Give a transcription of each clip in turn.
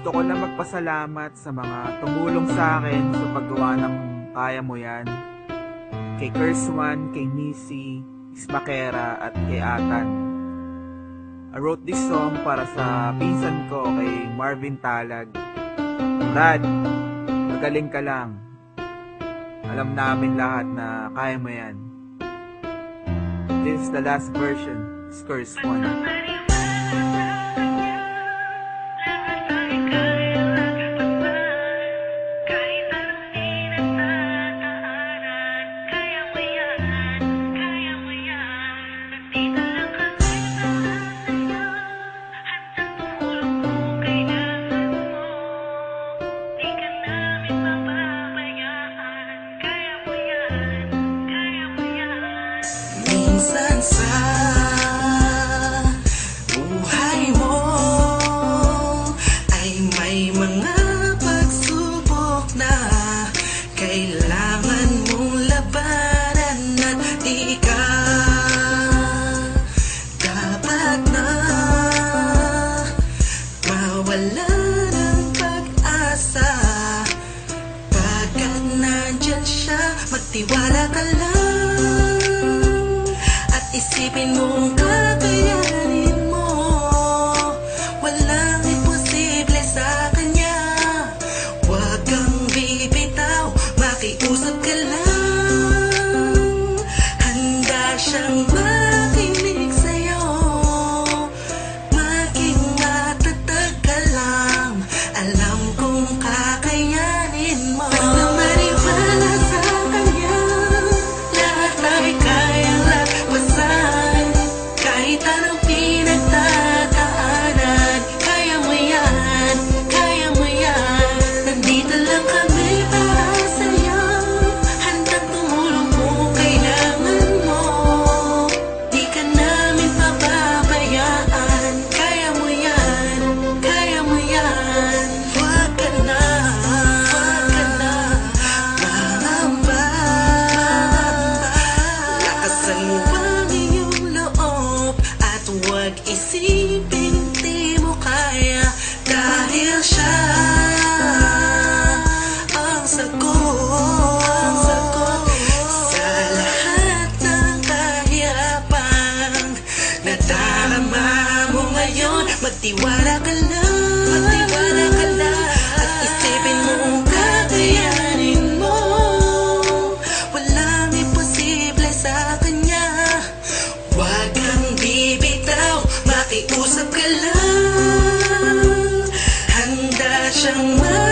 Gusto ko lang magpasalamat sa mga tumulong sa akin sa paggawa ng Kaya Mo Yan. Kay Kerswan, kay Nisi, Ismakera at kay Atan. I wrote this song para sa pinsan ko kay Marvin Talag. Brad, magaling ka lang. Alam namin lahat na kaya mo yan. This is the last version, Scores 1. Magtiwala ka lang. At isipin mong kakayanin Lakasan mo ang iyong loob At huwag isipin di mo kaya. Dahil siya ang sagot. Ang sagot Sa lahat ng kahirapan Nadarama mo ngayon Magtiwala ka lang and with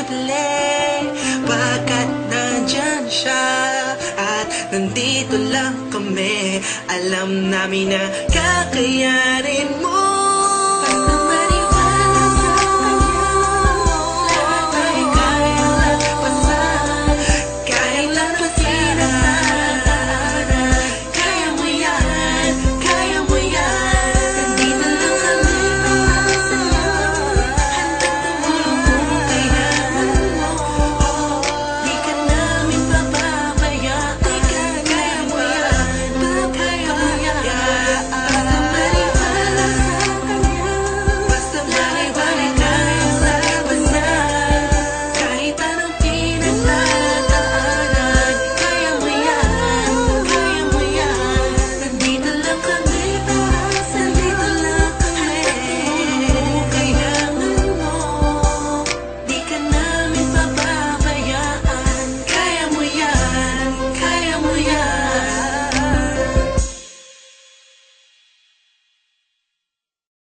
imposible Pagkat nandyan siya. At nandito lang kami. Alam namin na kakayanin mo